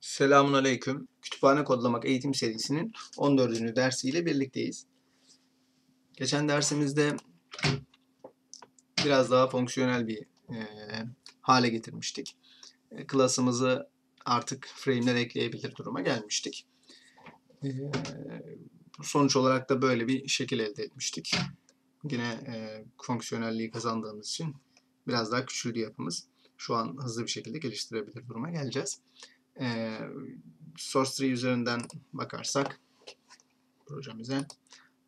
Selamun Aleyküm. Kütüphane kodlamak eğitim serisinin 14. dersiyle birlikteyiz. Geçen dersimizde biraz daha fonksiyonel bir e, hale getirmiştik. E, klasımızı artık frame'ler ekleyebilir duruma gelmiştik. E, sonuç olarak da böyle bir şekil elde etmiştik. Yine e, fonksiyonelliği kazandığımız için biraz daha küçüldü yapımız. Şu an hızlı bir şekilde geliştirebilir duruma geleceğiz. E, source tree üzerinden bakarsak projemize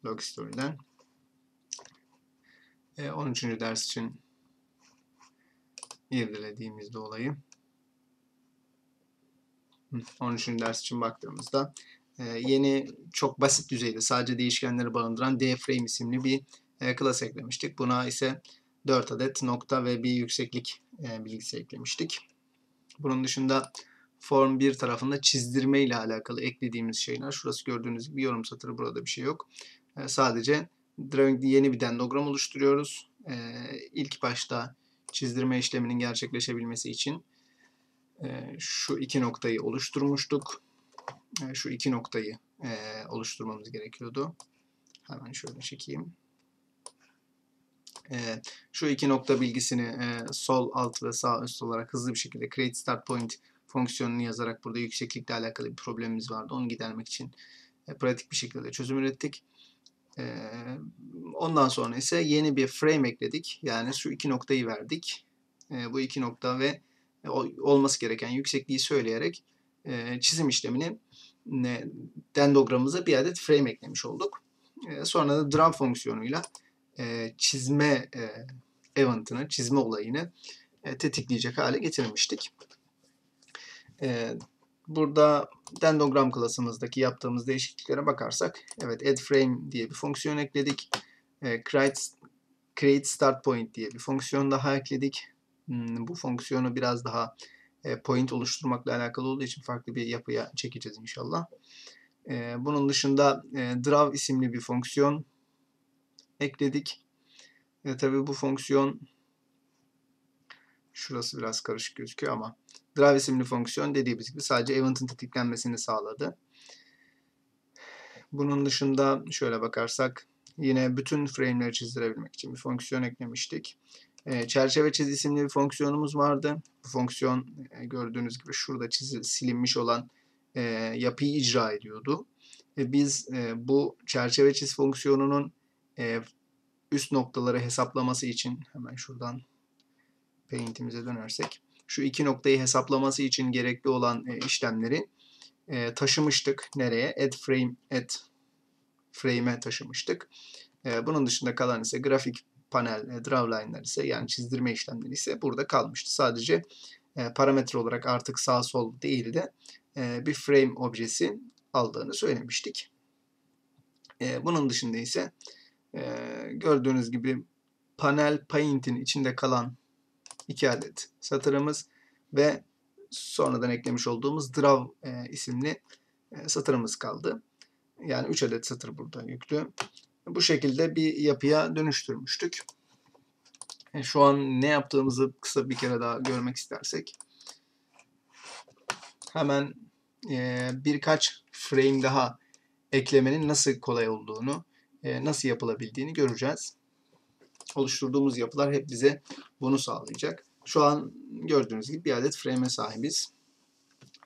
log story'den e, 13. ders için irdelediğimizde olayı 13. ders için baktığımızda e, yeni çok basit düzeyde sadece değişkenleri barındıran dframe isimli bir e, class eklemiştik. Buna ise 4 adet nokta ve bir yükseklik e, bilgisi eklemiştik. Bunun dışında form 1 tarafında çizdirme ile alakalı eklediğimiz şeyler. Şurası gördüğünüz gibi yorum satırı burada bir şey yok. E, sadece drawing'de yeni bir dendogram oluşturuyoruz. E, ilk başta çizdirme işleminin gerçekleşebilmesi için e, şu iki noktayı oluşturmuştuk. E, şu iki noktayı e, oluşturmamız gerekiyordu. Hemen şöyle çekeyim. E, şu iki nokta bilgisini e, sol alt ve sağ üst olarak hızlı bir şekilde create start point fonksiyonunu yazarak burada yükseklikle alakalı bir problemimiz vardı. Onu gidermek için e, pratik bir şekilde çözüm ürettik. E, ondan sonra ise yeni bir frame ekledik. Yani şu iki noktayı verdik. E, bu iki nokta ve olması gereken yüksekliği söyleyerek çizim işlemini dendogramımıza bir adet frame eklemiş olduk. Sonra da draw fonksiyonuyla çizme e, event'ını, çizme olayını tetikleyecek hale getirmiştik. E, burada dendogram klasımızdaki yaptığımız değişikliklere bakarsak, evet add frame diye bir fonksiyon ekledik. E, create, create start point diye bir fonksiyon daha ekledik. Hmm, bu fonksiyonu biraz daha e, point oluşturmakla alakalı olduğu için farklı bir yapıya çekeceğiz inşallah. E, bunun dışında e, draw isimli bir fonksiyon ekledik. E, tabii bu fonksiyon şurası biraz karışık gözüküyor ama drive isimli fonksiyon dediğimiz gibi sadece event'ın tetiklenmesini sağladı. Bunun dışında şöyle bakarsak yine bütün frame'leri çizdirebilmek için bir fonksiyon eklemiştik. E, çerçeve çiz isimli bir fonksiyonumuz vardı. Bu fonksiyon e, gördüğünüz gibi şurada çizil, silinmiş olan e, yapıyı icra ediyordu. E, biz e, bu çerçeve çiz fonksiyonunun e, üst noktaları hesaplaması için hemen şuradan paint'imize dönersek şu iki noktayı hesaplaması için gerekli olan e, işlemleri e, taşımıştık. Nereye? Add frame, add frame'e taşımıştık. E, bunun dışında kalan ise grafik panel, e, drawline'lar ise yani çizdirme işlemleri ise burada kalmıştı. Sadece e, parametre olarak artık sağ sol değil de e, bir frame objesi aldığını söylemiştik. E, bunun dışında ise e, gördüğünüz gibi panel paint'in içinde kalan iki adet satırımız ve sonradan eklemiş olduğumuz draw e, isimli e, satırımız kaldı. Yani 3 adet satır burada yüklü. Bu şekilde bir yapıya dönüştürmüştük. E, şu an ne yaptığımızı kısa bir kere daha görmek istersek hemen e, birkaç frame daha eklemenin nasıl kolay olduğunu, e, nasıl yapılabildiğini göreceğiz. Oluşturduğumuz yapılar hep bize bunu sağlayacak. Şu an gördüğünüz gibi bir adet frame'e sahibiz.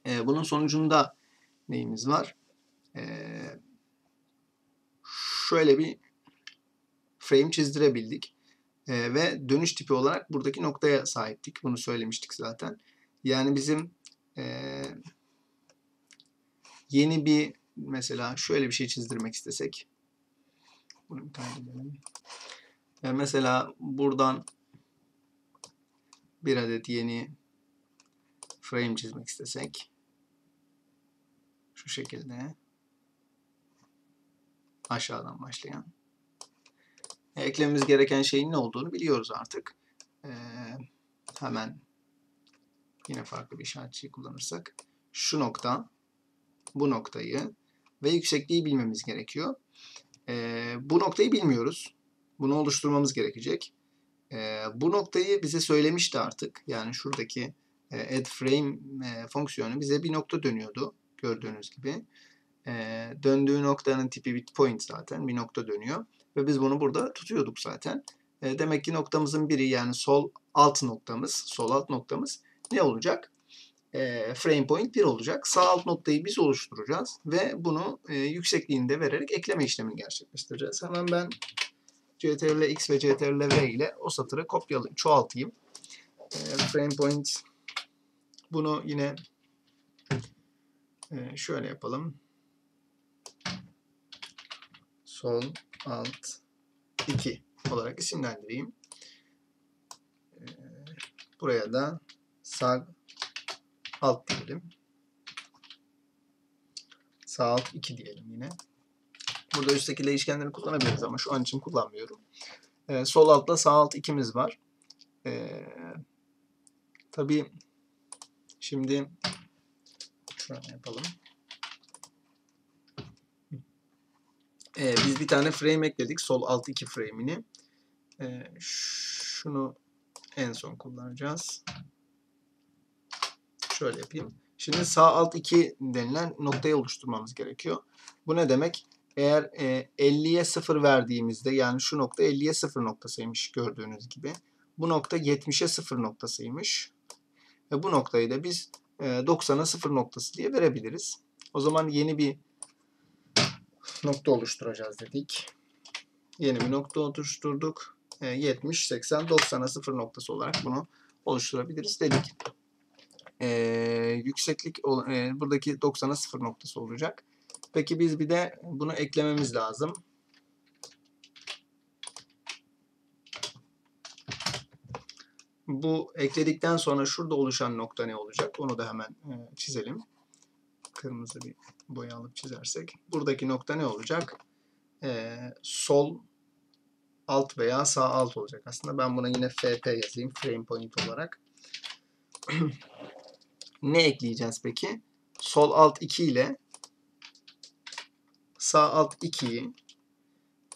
E, bunun sonucunda neyimiz var? E, şöyle bir frame çizdirebildik. E, ve dönüş tipi olarak buradaki noktaya sahiptik. Bunu söylemiştik zaten. Yani bizim e, yeni bir mesela şöyle bir şey çizdirmek istesek bunu bir kaydedelim. E, mesela buradan bir adet yeni frame çizmek istesek şu şekilde aşağıdan başlayan eklememiz gereken şeyin ne olduğunu biliyoruz artık. Ee, hemen yine farklı bir işaretçiyi kullanırsak şu nokta bu noktayı ve yüksekliği bilmemiz gerekiyor. Ee, bu noktayı bilmiyoruz. Bunu oluşturmamız gerekecek. Ee, bu noktayı bize söylemişti artık. Yani şuradaki e, add frame e, fonksiyonu bize bir nokta dönüyordu gördüğünüz gibi. E, döndüğü noktanın tipi bit point zaten bir nokta dönüyor ve biz bunu burada tutuyorduk zaten. E, demek ki noktamızın biri yani sol alt noktamız, sol alt noktamız ne olacak? E, frame point 1 olacak. Sağ alt noktayı biz oluşturacağız ve bunu e, yüksekliğini de vererek ekleme işlemini gerçekleştireceğiz. Hemen ben CTRL X ve CTRL V ile o satırı kopyalayayım, çoğaltayım. E, frame point bunu yine e, şöyle yapalım. Sol alt 2 olarak isimlendireyim. E, buraya da sağ alt diyelim. Sağ alt 2 diyelim yine. Burada üstteki değişkenleri kullanabiliriz ama şu an için kullanmıyorum. Ee, sol altta sağ alt ikimiz var. Ee, tabii şimdi şöyle yapalım. Ee, biz bir tane frame ekledik. Sol alt iki frame'ini. Ee, şunu en son kullanacağız. Şöyle yapayım. Şimdi sağ alt 2 denilen noktayı oluşturmamız gerekiyor. Bu ne demek? Eğer e, 50'ye 0 verdiğimizde yani şu nokta 50'ye 0 noktasıymış gördüğünüz gibi. Bu nokta 70'e 0 noktasıymış. Ve bu noktayı da biz e, 90'a 0 noktası diye verebiliriz. O zaman yeni bir nokta oluşturacağız dedik. Yeni bir nokta oluşturduk. E, 70, 80, 90'a 0 noktası olarak bunu oluşturabiliriz dedik. E, yükseklik e, buradaki 90'a 0 noktası olacak. Peki biz bir de bunu eklememiz lazım. Bu ekledikten sonra şurada oluşan nokta ne olacak? Onu da hemen e, çizelim. Kırmızı bir boya alıp çizersek. Buradaki nokta ne olacak? Ee, sol alt veya sağ alt olacak. Aslında ben buna yine FP yazayım. Frame point olarak. ne ekleyeceğiz peki? Sol alt 2 ile sağ alt 2'yi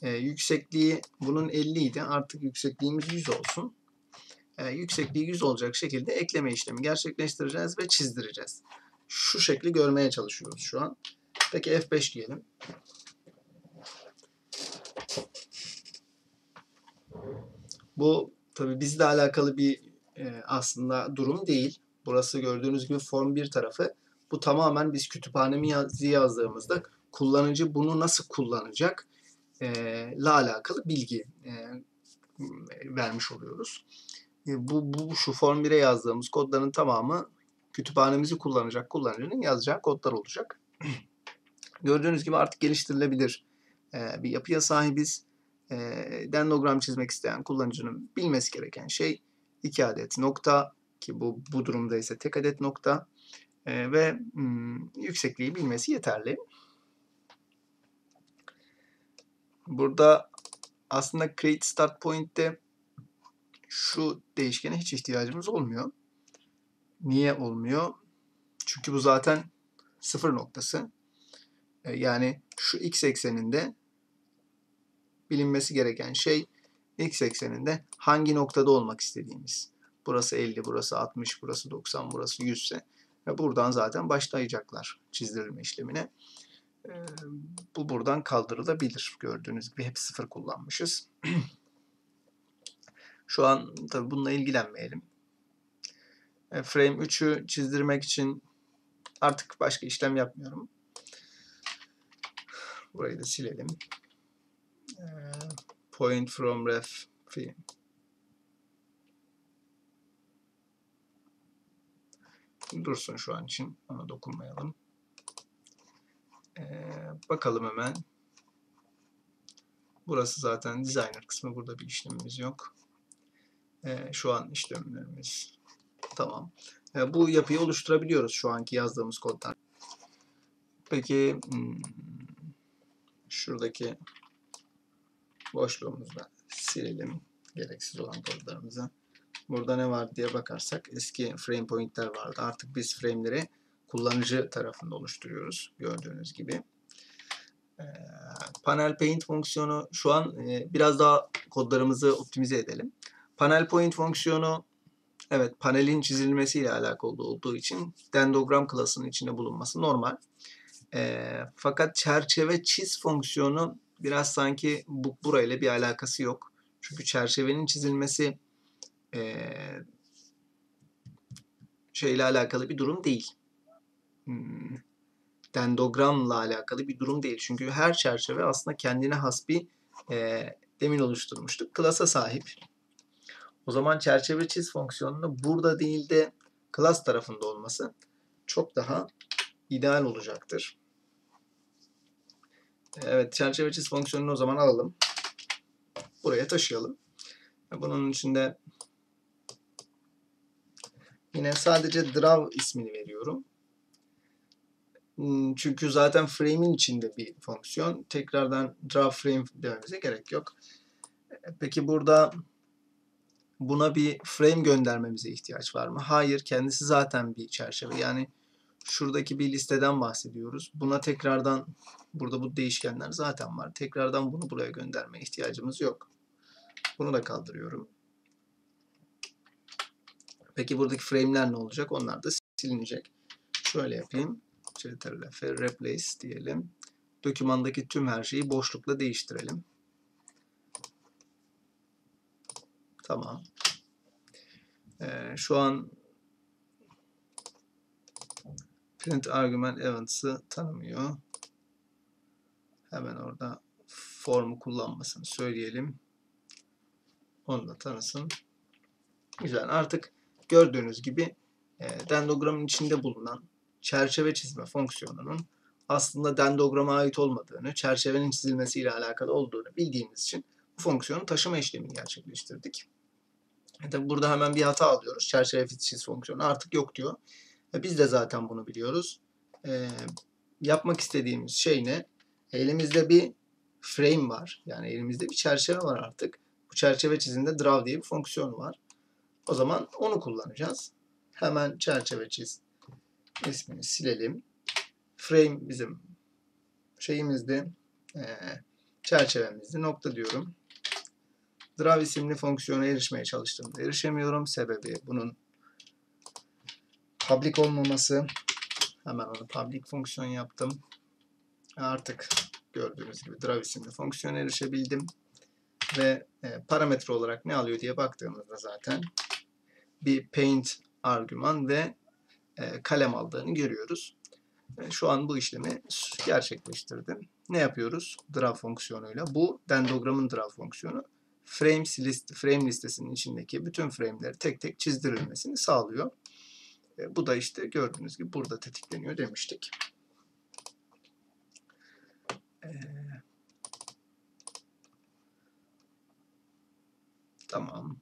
e, yüksekliği bunun 50 idi. Artık yüksekliğimiz 100 olsun. E, yüksekliği 100 olacak şekilde ekleme işlemi gerçekleştireceğiz ve çizdireceğiz. Şu şekli görmeye çalışıyoruz şu an. Peki F5 diyelim. Bu tabi bizle alakalı bir e, aslında durum değil. Burası gördüğünüz gibi form 1 tarafı. Bu tamamen biz kütüphanemizi yazdığımızda kullanıcı bunu nasıl kullanacak e, la alakalı bilgi e, vermiş oluyoruz. E, bu, bu şu form 1'e yazdığımız kodların tamamı kütüphanemizi kullanacak kullanıcının yazacağı kodlar olacak. Gördüğünüz gibi artık geliştirilebilir e, bir yapıya sahibiz. E, çizmek isteyen kullanıcının bilmesi gereken şey iki adet nokta ki bu bu durumda ise tek adet nokta ve hmm, yüksekliği bilmesi yeterli. Burada aslında create start point'te şu değişkene hiç ihtiyacımız olmuyor. Niye olmuyor? Çünkü bu zaten sıfır noktası. E, yani şu x ekseninde bilinmesi gereken şey x ekseninde hangi noktada olmak istediğimiz. Burası 50, burası 60, burası 90, burası 100 ise buradan zaten başlayacaklar çizdirilme işlemine. Bu buradan kaldırılabilir. Gördüğünüz gibi hep sıfır kullanmışız. Şu an tabi bununla ilgilenmeyelim. E, frame 3'ü çizdirmek için artık başka işlem yapmıyorum. Burayı da silelim. E, point from ref frame. Dursun şu an için. Ona dokunmayalım. Ee, bakalım hemen. Burası zaten designer kısmı. Burada bir işlemimiz yok. Ee, şu an işlemlerimiz tamam. Ee, bu yapıyı oluşturabiliyoruz şu anki yazdığımız koddan. Peki hmm, şuradaki boşluğumuzu da silelim. Gereksiz olan kodlarımızı. Burada ne var diye bakarsak eski frame pointler vardı. Artık biz frame'leri kullanıcı tarafında oluşturuyoruz gördüğünüz gibi. Ee, panel Paint fonksiyonu şu an e, biraz daha kodlarımızı optimize edelim. Panel Point fonksiyonu evet panelin çizilmesiyle alakalı olduğu için dendogram klasının içinde bulunması normal. E, fakat çerçeve çiz fonksiyonu biraz sanki bu burayla bir alakası yok. Çünkü çerçevenin çizilmesi e, şeyle alakalı bir durum değil. Hmm, dendogramla alakalı bir durum değil. Çünkü her çerçeve aslında kendine has bir e, demin oluşturmuştuk. Klasa sahip. O zaman çerçeve çiz fonksiyonunu burada değil de class tarafında olması çok daha ideal olacaktır. Evet çerçeve çiz fonksiyonunu o zaman alalım. Buraya taşıyalım. Bunun içinde yine sadece draw ismini veriyorum. Hmm, çünkü zaten frame'in içinde bir fonksiyon. Tekrardan draw frame dememize gerek yok. Peki burada buna bir frame göndermemize ihtiyaç var mı? Hayır, kendisi zaten bir çerçeve. Yani şuradaki bir listeden bahsediyoruz. Buna tekrardan burada bu değişkenler zaten var. Tekrardan bunu buraya gönderme ihtiyacımız yok. Bunu da kaldırıyorum. Peki buradaki frame'ler ne olacak? Onlar da silinecek. Şöyle yapayım. CTRL-F replace diyelim. Dokümandaki tüm her şeyi boşlukla değiştirelim. Tamam. Ee, şu an print argument events'ı tanımıyor. Hemen orada formu kullanmasını söyleyelim. Onu da tanısın. Güzel. Artık gördüğünüz gibi e, dendogramın içinde bulunan çerçeve çizme fonksiyonunun aslında dendograma ait olmadığını, çerçevenin çizilmesiyle alakalı olduğunu bildiğimiz için bu fonksiyonun taşıma işlemini gerçekleştirdik. E tabi burada hemen bir hata alıyoruz. Çerçeve çiz fonksiyonu artık yok diyor. E biz de zaten bunu biliyoruz. E, yapmak istediğimiz şey ne? Elimizde bir frame var. Yani elimizde bir çerçeve var artık. Bu çerçeve çizimde draw diye bir fonksiyon var. O zaman onu kullanacağız. Hemen çerçeve çiz ismini silelim. Frame bizim şeyimizdi. E, çerçevemizdi. Nokta diyorum. Draw isimli fonksiyona erişmeye çalıştığımda erişemiyorum. Sebebi bunun public olmaması. Hemen onu public fonksiyon yaptım. Artık gördüğünüz gibi Draw isimli fonksiyona erişebildim. Ve e, parametre olarak ne alıyor diye baktığımızda zaten bir paint argüman ve kalem aldığını görüyoruz. E, şu an bu işlemi gerçekleştirdim. Ne yapıyoruz? Draw fonksiyonuyla. Bu dendogramın draw fonksiyonu. Frames list, frame listesinin içindeki bütün frame'leri tek tek çizdirilmesini sağlıyor. E, bu da işte gördüğünüz gibi burada tetikleniyor demiştik. tamam.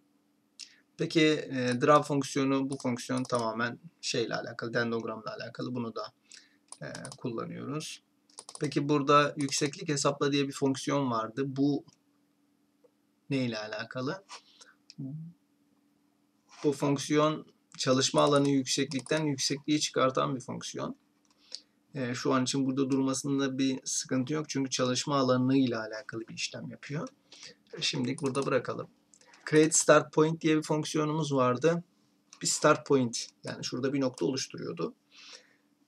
Peki e, draw fonksiyonu bu fonksiyon tamamen şeyle alakalı, dendogramla alakalı. Bunu da e, kullanıyoruz. Peki burada yükseklik hesapla diye bir fonksiyon vardı. Bu ne ile alakalı? Bu fonksiyon çalışma alanı yükseklikten yüksekliği çıkartan bir fonksiyon. E, şu an için burada durmasında bir sıkıntı yok. Çünkü çalışma alanı ile alakalı bir işlem yapıyor. E, şimdilik burada bırakalım create start point diye bir fonksiyonumuz vardı. Bir start point yani şurada bir nokta oluşturuyordu.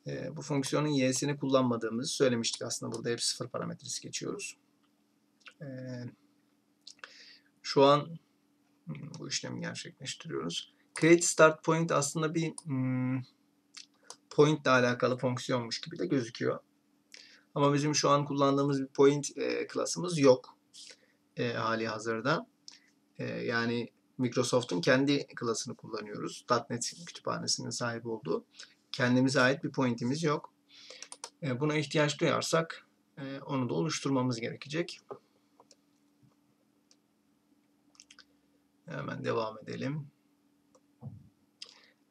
E, bu fonksiyonun y'sini kullanmadığımızı söylemiştik aslında. Burada hep sıfır parametresi geçiyoruz. E, şu an hmm, bu işlemi gerçekleştiriyoruz. Create start point aslında bir hmm, point ile alakalı fonksiyonmuş gibi de gözüküyor. Ama bizim şu an kullandığımız bir point e, klasımız yok e, hali hazırda. Ee, yani Microsoft'un kendi klasını kullanıyoruz. .NET kütüphanesinin sahip olduğu. Kendimize ait bir pointimiz yok. Ee, buna ihtiyaç duyarsak e, onu da oluşturmamız gerekecek. Hemen devam edelim.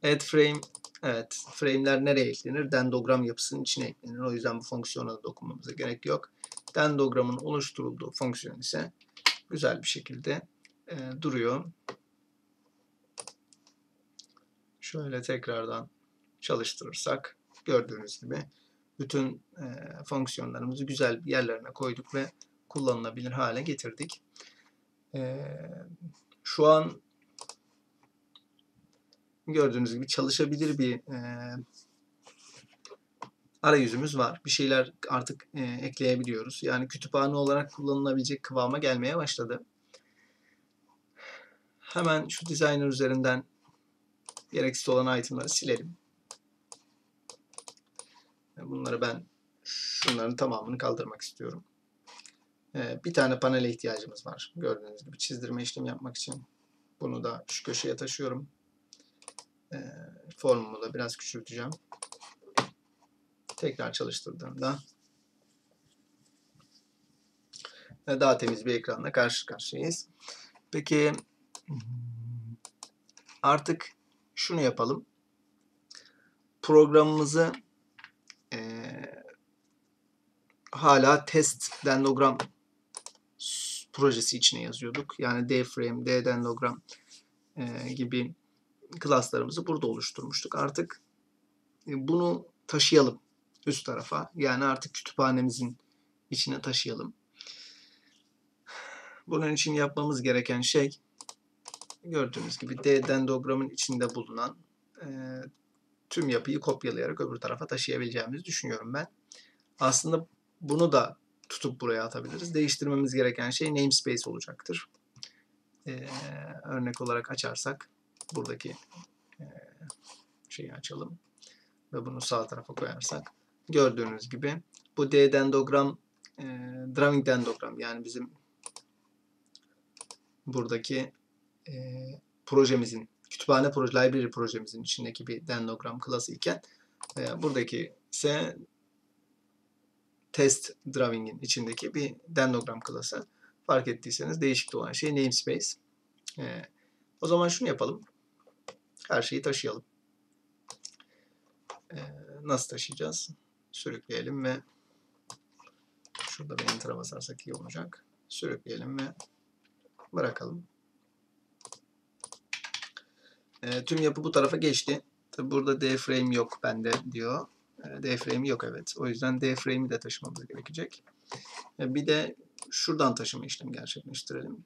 Add frame Evet, frame'ler nereye eklenir? Dendogram yapısının içine eklenir. O yüzden bu fonksiyona da dokunmamıza gerek yok. Dendogramın oluşturulduğu fonksiyon ise güzel bir şekilde e, duruyor. Şöyle tekrardan çalıştırırsak gördüğünüz gibi bütün e, fonksiyonlarımızı güzel yerlerine koyduk ve kullanılabilir hale getirdik. E, şu an gördüğünüz gibi çalışabilir bir e, arayüzümüz var. Bir şeyler artık e, ekleyebiliyoruz. Yani kütüphane olarak kullanılabilecek kıvama gelmeye başladı. Hemen şu designer üzerinden gereksiz olan itemları silelim. Bunları ben şunların tamamını kaldırmak istiyorum. Ee, bir tane panele ihtiyacımız var. Gördüğünüz gibi çizdirme işlemi yapmak için. Bunu da şu köşeye taşıyorum. Ee, formumu da biraz küçülteceğim. Tekrar çalıştırdığımda daha temiz bir ekranla karşı karşıyayız. Peki artık şunu yapalım. Programımızı e, hala test dendogram projesi içine yazıyorduk. Yani D-frame, D-dendogram e, gibi klaslarımızı burada oluşturmuştuk. Artık e, bunu taşıyalım üst tarafa. Yani artık kütüphanemizin içine taşıyalım. Bunun için yapmamız gereken şey gördüğünüz gibi D dendogramın içinde bulunan e, tüm yapıyı kopyalayarak öbür tarafa taşıyabileceğimizi düşünüyorum ben. Aslında bunu da tutup buraya atabiliriz. Değiştirmemiz gereken şey namespace olacaktır. Ee, örnek olarak açarsak buradaki e, şeyi açalım ve bunu sağ tarafa koyarsak gördüğünüz gibi bu D dendogram e, drawing dendogram yani bizim buradaki e, projemizin kütüphane proje, library projemizin içindeki bir dendogram klası iken e, buradaki ise test drawing'in içindeki bir dendogram klası. Fark ettiyseniz değişik olan şey namespace. E, o zaman şunu yapalım. Her şeyi taşıyalım. E, nasıl taşıyacağız? Sürükleyelim ve şurada bir enter'a basarsak iyi olacak. Sürükleyelim ve bırakalım. E, tüm yapı bu tarafa geçti. Tabi burada D-frame yok bende diyor. E, D-frame yok evet. O yüzden D-frame'i de taşımamız gerekecek. E, bir de şuradan taşıma işlemi gerçekleştirelim.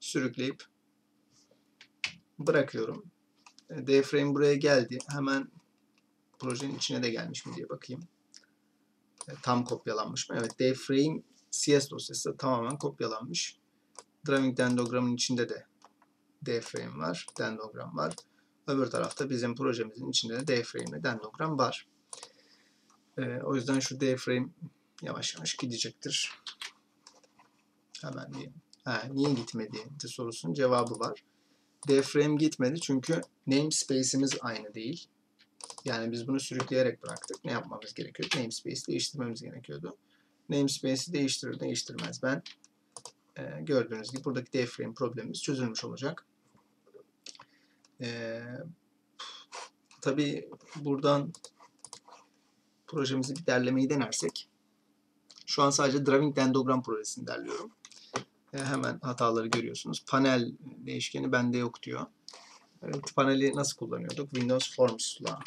Sürükleyip bırakıyorum. E, D-frame buraya geldi. Hemen projenin içine de gelmiş mi diye bakayım. E, tam kopyalanmış mı? Evet D-frame CS dosyası tamamen kopyalanmış. Drawing dendogramın içinde de D-frame var, dendogram var. Öbür tarafta bizim projemizin içinde de D-frame ile dendogram var. Ee, o yüzden şu D-frame yavaş yavaş gidecektir. Hemen bir ha, niye gitmedi sorusunun cevabı var. D-frame gitmedi çünkü namespace'imiz aynı değil. Yani biz bunu sürükleyerek bıraktık. Ne yapmamız gerekiyor? Namespace değiştirmemiz gerekiyordu. Namespace'i değiştirir değiştirmez ben e, gördüğünüz gibi buradaki D-frame problemimiz çözülmüş olacak. Ee, tabii buradan projemizi bir derlemeyi denersek şu an sadece Drawing Dendogram projesini derliyorum. Ee, hemen hataları görüyorsunuz. Panel değişkeni bende yok diyor. Evet, paneli nasıl kullanıyorduk? Windows Forms'la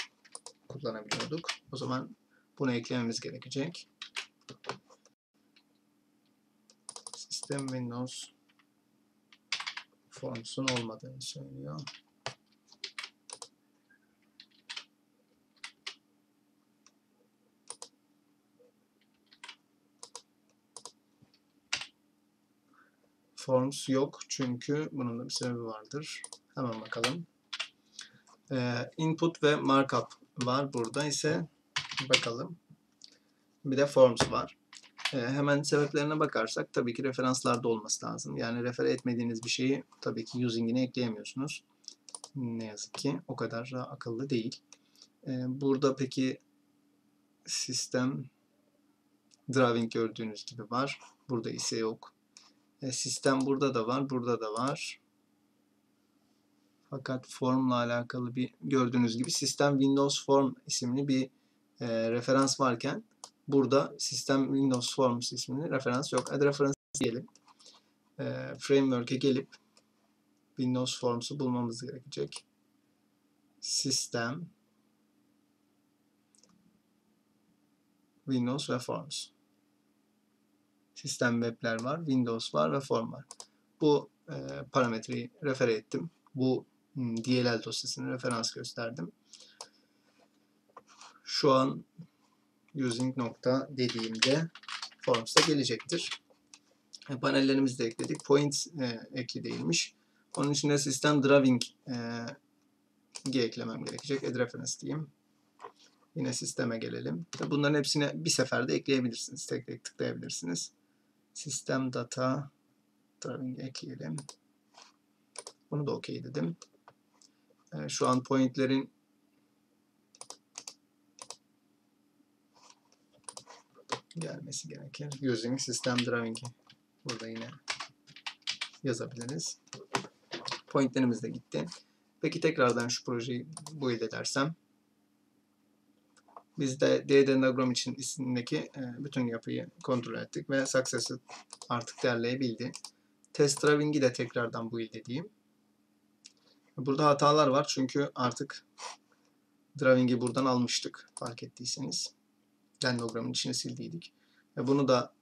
kullanabiliyorduk. O zaman bunu eklememiz gerekecek. System Windows Forms'un olmadığını söylüyor. Forms yok çünkü bunun da bir sebebi vardır. Hemen bakalım. Ee, input ve markup var. Burada ise bakalım. Bir de forms var. Ee, hemen sebeplerine bakarsak tabii ki referanslarda olması lazım. Yani refere etmediğiniz bir şeyi tabii ki using'ine ekleyemiyorsunuz. Ne yazık ki o kadar da akıllı değil. Ee, burada peki sistem drawing gördüğünüz gibi var. Burada ise yok. E, sistem burada da var, burada da var. Fakat formla alakalı bir gördüğünüz gibi sistem Windows Form isimli bir e, referans varken burada sistem Windows Forms isimli referans yok. Add reference diyelim. E, framework'e gelip Windows Forms'u bulmamız gerekecek. Sistem Windows ve Forms sistem webler var, Windows var ve form var. Bu e, parametreyi refer ettim. Bu hmm, DLL dosyasını referans gösterdim. Şu an using nokta dediğimde Forms'ta gelecektir. E, panellerimizi de ekledik. Point e, ekli değilmiş. Onun için de sistem drawing e, eklemem gerekecek. Add reference diyeyim. Yine sisteme gelelim. Bunların hepsini bir seferde ekleyebilirsiniz. Tek tek tıklayabilirsiniz. Sistem data drawing ekleyelim. Bunu da okey dedim. E, şu an pointlerin gelmesi gerekir. Using System Drawing'i burada yine yazabiliriz. Pointlerimiz de gitti. Peki tekrardan şu projeyi build edersem biz de DDNagram için isimdeki e, bütün yapıyı kontrol ettik ve success'ı artık derleyebildi. Test drawing'i de tekrardan build edeyim. Burada hatalar var çünkü artık drawing'i buradan almıştık fark ettiyseniz. Dendogramın içine sildiydik. Ve bunu da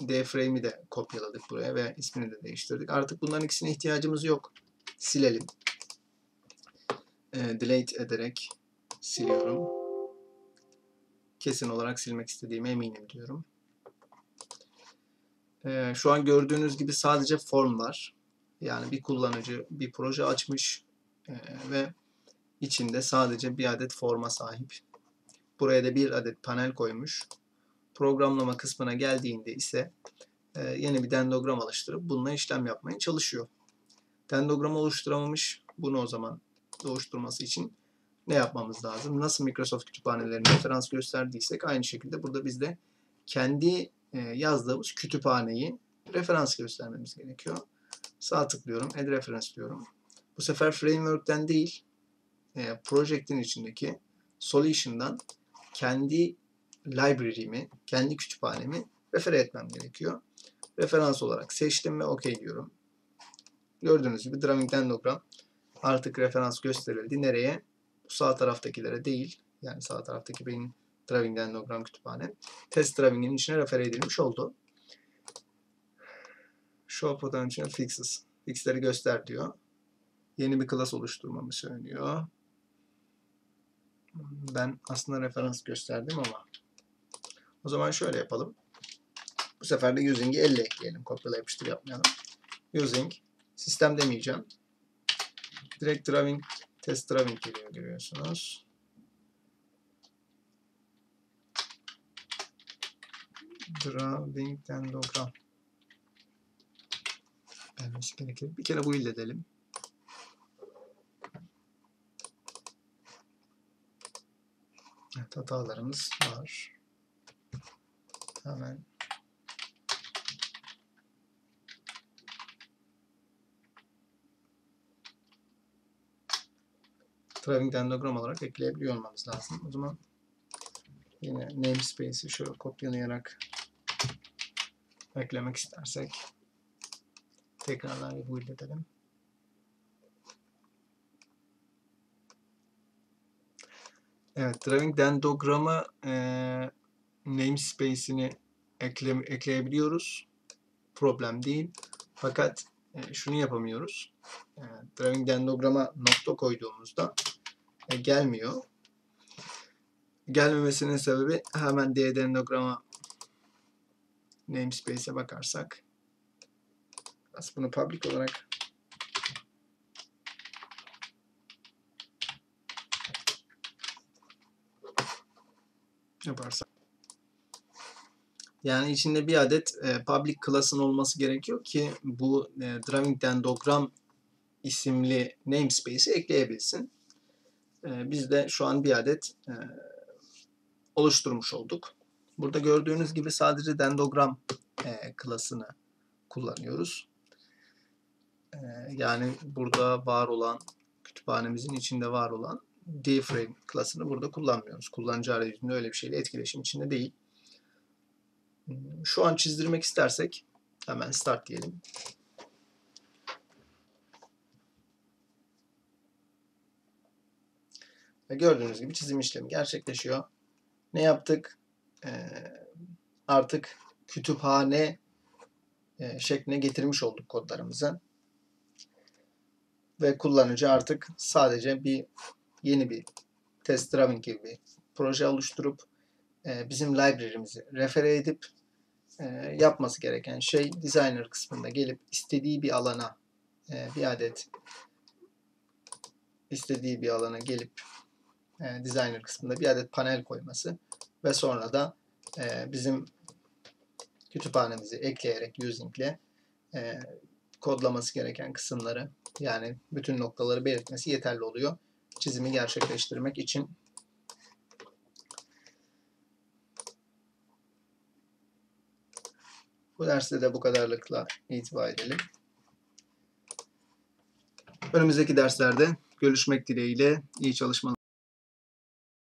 D-frame'i de kopyaladık buraya ve ismini de değiştirdik. Artık bunların ikisine ihtiyacımız yok. Silelim. E, delete ederek siliyorum. Kesin olarak silmek istediğime eminim diyorum. E, şu an gördüğünüz gibi sadece form var. Yani bir kullanıcı bir proje açmış e, ve içinde sadece bir adet forma sahip. Buraya da bir adet panel koymuş. Programlama kısmına geldiğinde ise e, yeni bir dendogram oluşturup bununla işlem yapmaya çalışıyor. Dendogram oluşturamamış. Bunu o zaman oluşturması için ne yapmamız lazım? Nasıl Microsoft kütüphanelerine referans gösterdiysek aynı şekilde burada biz de kendi e, yazdığımız kütüphaneyi referans göstermemiz gerekiyor. Sağ tıklıyorum. Add reference diyorum. Bu sefer framework'ten değil e, project'in içindeki solution'dan kendi library'mi, kendi kütüphanemi refer etmem gerekiyor. Referans olarak seçtim ve OK diyorum. Gördüğünüz gibi Drawing Dendogram artık referans gösterildi. Nereye? Sağ taraftakilere değil. Yani sağ taraftaki benim Drawing Dendogram kütüphane. Test Drawing'in içine refer edilmiş oldu. Show Potential Fixes. Fixleri göster diyor. Yeni bir class oluşturmamı söylüyor. Ben aslında referans gösterdim ama o zaman şöyle yapalım. Bu sefer de using'i elle ekleyelim. Kopyala yapıştır yapmayalım. Using sistem demeyeceğim. Direkt drawing test drawing geliyor görüyorsunuz. Drawing dendogram gelmesi gerekir. Bir kere bu edelim. Evet, hatalarımız var. Hemen Driving dendogram olarak ekleyebiliyor olmamız lazım. O zaman yine namespace'i şöyle kopyalayarak eklemek istersek tekrardan bir build edelim. Evet, Driving dendogramı e, namespace'ini ekle, ekleyebiliyoruz. Problem değil. Fakat e, şunu yapamıyoruz. E, driving dendograma nokta koyduğumuzda gelmiyor. Gelmemesinin sebebi hemen D dendograma namespace'e bakarsak aslında bunu public olarak yaparsak yani içinde bir adet e, public class'ın olması gerekiyor ki bu e, Drawing Dendogram isimli namespace'i ekleyebilsin. E, biz de şu an bir adet e, oluşturmuş olduk. Burada gördüğünüz gibi sadece dendogram e, klasını kullanıyoruz. E, yani burada var olan kütüphanemizin içinde var olan dframe klasını burada kullanmıyoruz. Kullanıcı arayüzünde öyle bir şeyle etkileşim içinde değil. Şu an çizdirmek istersek hemen start diyelim. Ve gördüğünüz gibi çizim işlemi gerçekleşiyor. Ne yaptık? Ee, artık kütüphane e, şekline getirmiş olduk kodlarımızı. ve kullanıcı artık sadece bir yeni bir test driving gibi bir proje oluşturup e, bizim library'mizi refere edip e, yapması gereken şey designer kısmında gelip istediği bir alana e, bir adet istediği bir alana gelip e, designer kısmında bir adet panel koyması ve sonra da e, bizim kütüphanemizi ekleyerek usingle e, kodlaması gereken kısımları yani bütün noktaları belirtmesi yeterli oluyor çizimi gerçekleştirmek için. Bu derste de bu kadarlıkla itibar edelim. Önümüzdeki derslerde görüşmek dileğiyle iyi çalışmalar.